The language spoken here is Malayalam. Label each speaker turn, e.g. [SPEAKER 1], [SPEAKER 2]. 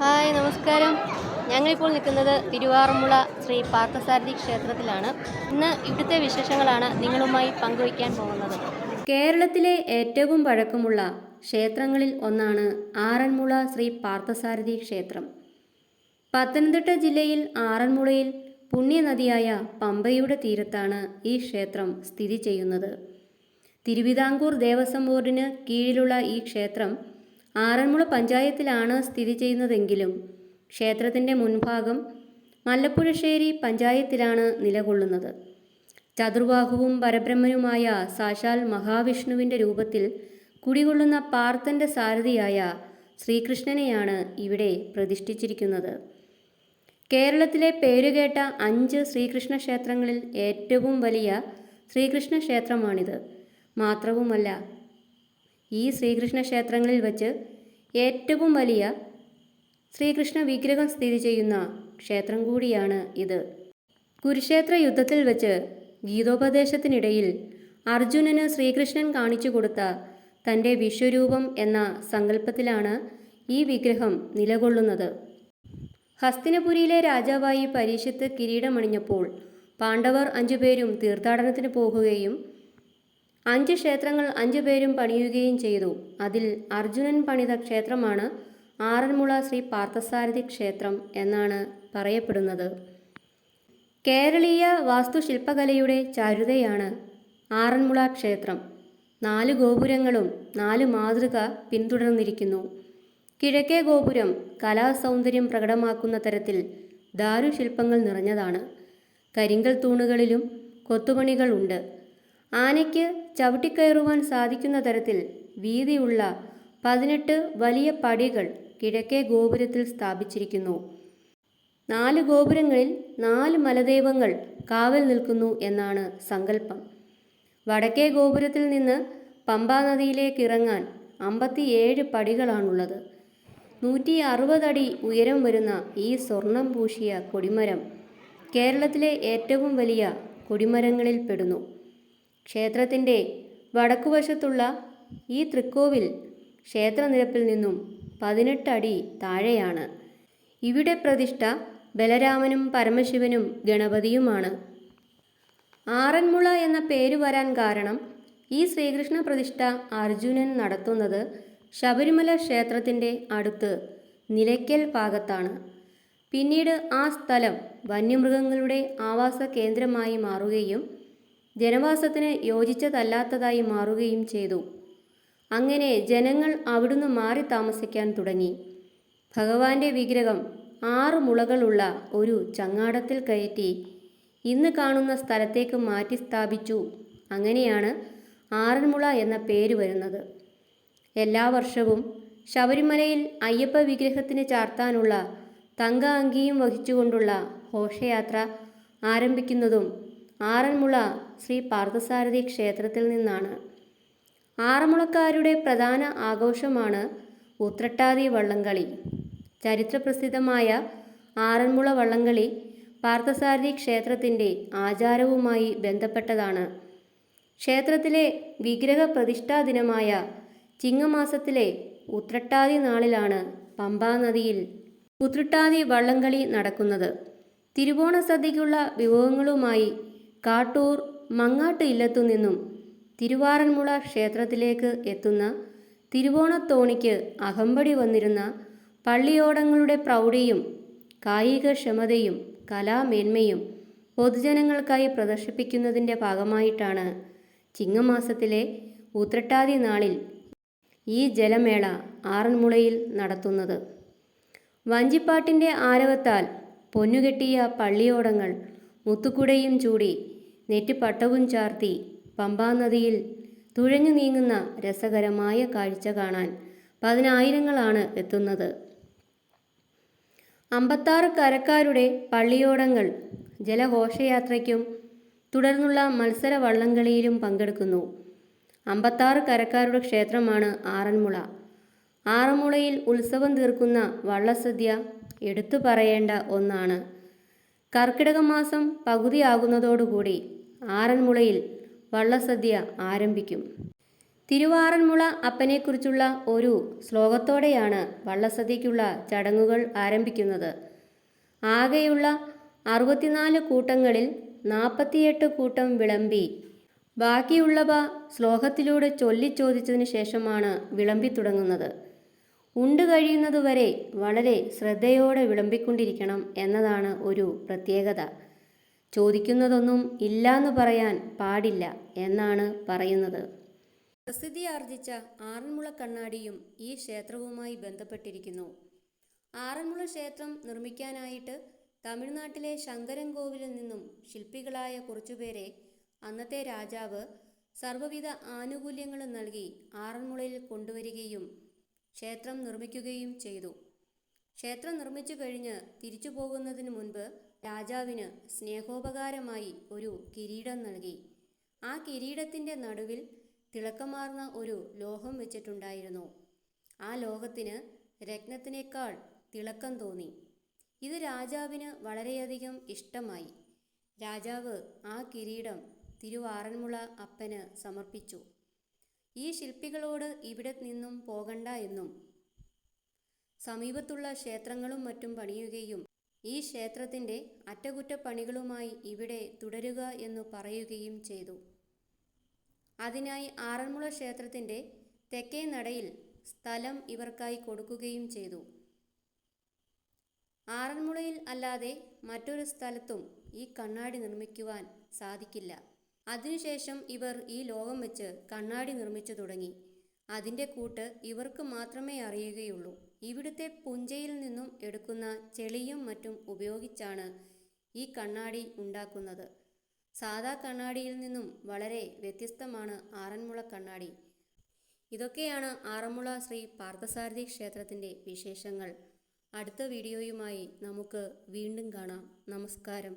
[SPEAKER 1] ഹായ് നമസ്കാരം. ഞങ്ങളിപ്പോൾ നിൽക്കുന്നത് തിരുവാറുമുള ശ്രീ പാർത്ഥസാരഥി ക്ഷേത്രത്തിലാണ്. ഇന്ന് ഇവിടുത്തെ വിശേഷങ്ങളാണ് നിങ്ങളുമായി പങ്കുവയ്ക്കാൻ പോകുന്നത്. കേരളത്തിലെ ഏറ്റവും പഴക്കമുള്ള ക്ഷേത്രങ്ങളിൽ ഒന്നാണ് ആറന്മുള ശ്രീ പാർത്ഥസാരഥി ക്ഷേത്രം. പത്തനംതിട്ട ജില്ലയിൽ ആറന്മുളയിൽ പുണ്യനദിയായ പമ്പയുടെ തീരത്താണ് ഈ ക്ഷേത്രം സ്ഥിതി ചെയ്യുന്നത്. തിരുവിതാംകൂർ ദേവസ്വം ബോർഡിന് കീഴിലുള്ള ഈ ക്ഷേത്രം ആറന്മുള പഞ്ചായത്തിലാണ് സ്ഥിതി ചെയ്യുന്നതെങ്കിലും ക്ഷേത്രത്തിന്റെ മുൻഭാഗം മല്ലപ്പുഴശ്ശേരി പഞ്ചായത്തിലാണ് നിലകൊള്ളുന്നത്. ചതുർബാഹുവും പരബ്രഹ്മനുമായ സാക്ഷാൽ മഹാവിഷ്ണുവിന്റെ രൂപത്തിൽ കുടികൊള്ളുന്ന പാർത്ഥന്റെ സാരഥിയായ ശ്രീകൃഷ്ണനെയാണ് ഇവിടെ പ്രതിഷ്ഠിച്ചിരിക്കുന്നത്. കേരളത്തിലെ പേരുകേട്ട അഞ്ച് ശ്രീകൃഷ്ണ ക്ഷേത്രങ്ങളിൽ ഏറ്റവും വലിയ ശ്രീകൃഷ്ണ ക്ഷേത്രമാണിത് മാത്രവുമല്ല ഈ ശ്രീകൃഷ്ണ ക്ഷേത്രങ്ങളിൽ വച്ച് ഏറ്റവും വലിയ ശ്രീകൃഷ്ണ വിഗ്രഹം സ്ഥിതി ചെയ്യുന്ന ക്ഷേത്രം കൂടിയാണ് ഇത്. കുരുക്ഷേത്ര യുദ്ധത്തിൽ വച്ച് ഗീതോപദേശത്തിനിടയിൽ അർജുനന് ശ്രീകൃഷ്ണൻ കാണിച്ചു കൊടുത്ത തന്റെ വിശ്വരൂപം എന്ന സങ്കല്പത്തിലാണ് ഈ വിഗ്രഹം നിലകൊള്ളുന്നത്. ഹസ്തിനപുരിയിലെ രാജാവായി പരീക്ഷത്ത് കിരീടമണിഞ്ഞപ്പോൾ പാണ്ഡവർ അഞ്ചുപേരും തീർത്ഥാടനത്തിന് പോകുകയും അഞ്ച് ക്ഷേത്രങ്ങൾ അഞ്ചു പേരും പണിയുകയും ചെയ്തു. അതിൽ അർജുനൻ പണിത ക്ഷേത്രമാണ് ആറന്മുള ശ്രീ പാർത്ഥസാരഥി ക്ഷേത്രം എന്നാണ് പറയപ്പെടുന്നത്. കേരളീയ വാസ്തുശില്പകലയുടെ ചാരുതയാണ് ആറന്മുള ക്ഷേത്രം. നാല് ഗോപുരങ്ങളും നാല് മാതൃക പിന്തുടർന്നിരിക്കുന്നു. കിഴക്കേ ഗോപുരം കലാസൗന്ദര്യം പ്രകടമാക്കുന്ന തരത്തിൽ ദാരുശില്പങ്ങൾ നിറഞ്ഞതാണ്. കരിങ്കൽ തൂണുകളിലും കൊത്തുപണികളുണ്ട് ആനയ്ക്ക് ചവിട്ടിക്കയറുവാൻ സാധിക്കുന്ന തരത്തിൽ വീതിയുള്ള പതിനെട്ട് വലിയ പടികൾ കിഴക്കേ ഗോപുരത്തിൽ സ്ഥാപിച്ചിരിക്കുന്നു. നാല് ഗോപുരങ്ങളിൽ നാല് മലദൈവങ്ങൾ കാവൽ നിൽക്കുന്നു എന്നാണ് സങ്കല്പം. വടക്കേ ഗോപുരത്തിൽ നിന്ന് പമ്പാ നദിയിലേക്ക് ഇറങ്ങാൻ അമ്പത്തിയേഴ് പടികളാണുള്ളത്. നൂറ്റി അറുപതടി ഉയരം വരുന്ന ഈ സ്വർണം പൂശിയ കൊടിമരം കേരളത്തിലെ ഏറ്റവും വലിയ കൊടിമരങ്ങളിൽ പെടുന്നു. ക്ഷേത്രത്തിന്റെ വടക്കുവശത്തുള്ള ഈ തൃക്കോവിൽ ക്ഷേത്രനിരപ്പിൽ നിന്നും പതിനെട്ട് അടി താഴെയാണ്. ഇവിടെ പ്രതിഷ്ഠ ബലരാമനും പരമശിവനും ഗണപതിയുമാണ്. ആറന്മുള എന്ന പേര് വരാൻ കാരണം ഈ ശ്രീകൃഷ്ണ പ്രതിഷ്ഠ അർജുനൻ നടത്തുന്നത് ശബരിമല ക്ഷേത്രത്തിന്റെ അടുത്ത് നിലയ്ക്കൽ ഭാഗത്താണ്. പിന്നീട് ആ സ്ഥലം വന്യമൃഗങ്ങളുടെ ആവാസ കേന്ദ്രമായി മാറുകയും ജനവാസത്തിന് യോജിച്ചതല്ലാത്തതായി മാറുകയും ചെയ്തു. അങ്ങനെ ജനങ്ങൾ അവിടുന്ന് മാറി താമസിക്കാൻ തുടങ്ങി. ഭഗവാന്റെ വിഗ്രഹം ആറ് മുളകളുള്ള ഒരു ചങ്ങാടത്തിൽ കയറ്റി ഇന്ന് കാണുന്ന സ്ഥലത്തേക്ക് മാറ്റി സ്ഥാപിച്ചു. അങ്ങനെയാണ് ആറന്മുള എന്ന പേര് വരുന്നത്. എല്ലാ വർഷവും ശബരിമലയിൽ അയ്യപ്പ വിഗ്രഹത്തിന് ചാർത്താനുള്ള തങ്ക അങ്കിയും വഹിച്ചുകൊണ്ടുള്ള ഘോഷയാത്ര ആരംഭിക്കുന്നതും ആറന്മുള ശ്രീ പാർത്ഥസാരഥി ക്ഷേത്രത്തിൽ നിന്നാണ്. ആറന്മുളക്കാരുടെ പ്രധാന ആഘോഷമാണ് ഉത്രട്ടാതി വള്ളംകളി. ചരിത്രപ്രസിദ്ധമായ ആറന്മുള വള്ളംകളി പാർത്ഥസാരഥി ക്ഷേത്രത്തിന്റെ ആചാരവുമായി ബന്ധപ്പെട്ടതാണ്. ക്ഷേത്രത്തിലെ വിഗ്രഹ പ്രതിഷ്ഠാ ദിനമായ ചിങ്ങമാസത്തിലെ ഉത്രട്ടാതി നാളിലാണ് പമ്പാ നദിയിൽ ഉത്രട്ടാതി വള്ളംകളി നടക്കുന്നത്. തിരുവോണ സദ്യയ്ക്കുള്ള വിഭവങ്ങളുമായി കാട്ടൂർ മങ്ങാട്ട് ഇല്ലത്തു നിന്നും തിരുവാറന്മുള ക്ഷേത്രത്തിലേക്ക് എത്തുന്ന തിരുവോണത്തോണിക്ക് അകമ്പടി വന്നിരുന്ന പള്ളിയോടങ്ങളുടെ പ്രൗഢിയും കായികക്ഷമതയും കലാമേന്മയും പൊതുജനങ്ങൾക്കായി പ്രദർശിപ്പിക്കുന്നതിന്റെ ഭാഗമായിട്ടാണ് ചിങ്ങമാസത്തിലെ ഉത്രട്ടാതി നാളിൽ ഈ ജലമേള ആറന്മുളയിൽ നടത്തുന്നത്. വഞ്ചിപ്പാട്ടിന്റെ ആരവത്താൽ പൊന്നുകെട്ടിയ പള്ളിയോടങ്ങൾ മുത്തുക്കുടയും ചൂടി നെറ്റിപ്പട്ടവും ചാർത്തി പമ്പാനദിയിൽ തുഴഞ്ഞു നീങ്ങുന്ന രസകരമായ കാഴ്ച കാണാൻ പതിനായിരങ്ങളാണ് എത്തുന്നത്. അമ്പത്താറ് കരക്കാരുടെ പള്ളിയോടങ്ങൾ ജലഘോഷയാത്രയ്ക്കും തുടർന്നുള്ള മത്സര വള്ളംകളിയിലും പങ്കെടുക്കുന്നു. അമ്പത്താറ് കരക്കാരുടെ ക്ഷേത്രമാണ് ആറന്മുള. ആറന്മുളയിൽ ഉത്സവം തീർക്കുന്ന വള്ളസദ്യ എടുത്തു പറയേണ്ട ഒന്നാണ് കർക്കിടക മാസം പകുതിയാകുന്നതോടുകൂടി ആറന്മുളയിൽ വള്ളസദ്യ ആരംഭിക്കും. തിരുവാറന്മുള അപ്പനെക്കുറിച്ചുള്ള ഒരു ശ്ലോകത്തോടെയാണ് വള്ളസദ്യയ്ക്കുള്ള ചടങ്ങുകൾ ആരംഭിക്കുന്നത്. ആകെയുള്ള അറുപത്തിനാല് കൂട്ടങ്ങളിൽ നാൽപ്പത്തിയെട്ട് കൂട്ടം വിളമ്പി ബാക്കിയുള്ളവ ശ്ലോകത്തിലൂടെ ചൊല്ലിച്ചോദിച്ചതിന് ശേഷമാണ് വിളമ്പി തുടങ്ങുന്നത്. ഉണ്ട് കഴിയുന്നതുവരെ വളരെ ശ്രദ്ധയോടെ വിളമ്പിക്കൊണ്ടിരിക്കണം എന്നതാണ് ഒരു പ്രത്യേകത. ചോദിക്കുന്നതൊന്നും ഇല്ലാന്ന് പറയാൻ പാടില്ല എന്നാണ് പറയുന്നത്. പ്രസിദ്ധി ആർജിച്ച ആറന്മുള കണ്ണാടിയും ഈ ക്ഷേത്രവുമായി ബന്ധപ്പെട്ടിരിക്കുന്നു. ആറന്മുള ക്ഷേത്രം നിർമ്മിക്കാനായിട്ട് തമിഴ്നാട്ടിലെ ശങ്കരൻ കോവിലിൽ നിന്നും ശില്പികളായ കുറച്ചുപേരെ അന്നത്തെ രാജാവ് സർവവിധ ആനുകൂല്യങ്ങളും നൽകി ആറന്മുളയിൽ കൊണ്ടുവരികയും ക്ഷേത്രം നിർമ്മിക്കുകയും ചെയ്തു. ക്ഷേത്രം നിർമ്മിച്ചു കഴിഞ്ഞ് തിരിച്ചു പോകുന്നതിന് മുൻപ് രാജാവിന് സ്നേഹോപകാരമായി ഒരു കിരീടം നൽകി. ആ കിരീടത്തിന്റെ നടുവിൽ തിളക്കമാർന്ന ഒരു ലോഹം വെച്ചിട്ടുണ്ടായിരുന്നു. ആ ലോഹത്തിന് രത്നത്തിനേക്കാൾ തിളക്കം തോന്നി. ഇത് രാജാവിന് വളരെയധികം ഇഷ്ടമായി. രാജാവ് ആ കിരീടം തിരുവാറന്മുള അപ്പന് സമർപ്പിച്ചു. ഈ ശില്പികളോട് ഇവിടെ നിന്നും പോകണ്ട എന്നും. സമീപത്തുള്ള ക്ഷേത്രങ്ങളും മറ്റും പണിയുകയും ഈ ക്ഷേത്രത്തിന്റെ അറ്റകുറ്റപ്പണികളുമായി ഇവിടെ തുടരുക എന്നു പറയുകയും ചെയ്തു. അതിനായി ആറന്മുള ക്ഷേത്രത്തിന്റെ തെക്കേ നടയിൽ സ്ഥലം ഇവർക്കായി കൊടുക്കുകയും ചെയ്തു. ആറന്മുളയിൽ അല്ലാതെ മറ്റൊരു സ്ഥലത്തും ഈ കണ്ണാടി നിർമ്മിക്കുവാൻ സാധിക്കില്ല. അതിനുശേഷം ഇവർ ഈ ലോകം വെച്ച് കണ്ണാടി നിർമ്മിച്ചു തുടങ്ങി. അതിന്റെ കൂട്ട് ഇവർക്ക് മാത്രമേ അറിയുകയുള്ളൂ. ഇവിടുത്തെ പുഞ്ചയിൽ നിന്നും എടുക്കുന്ന ചെളിയും മറ്റും ഉപയോഗിച്ചാണ് ഈ കണ്ണാടി ഉണ്ടാക്കുന്നത്. സാധാ കണ്ണാടിയിൽ നിന്നും വളരെ വ്യത്യസ്തമാണ് ആറന്മുള കണ്ണാടി. ഇതൊക്കെയാണ് ആറന്മുള ശ്രീ പാർത്ഥസാരഥി ക്ഷേത്രത്തിന്റെ വിശേഷങ്ങൾ. അടുത്ത വീഡിയോയുമായി നമുക്ക് വീണ്ടും കാണാം. നമസ്കാരം.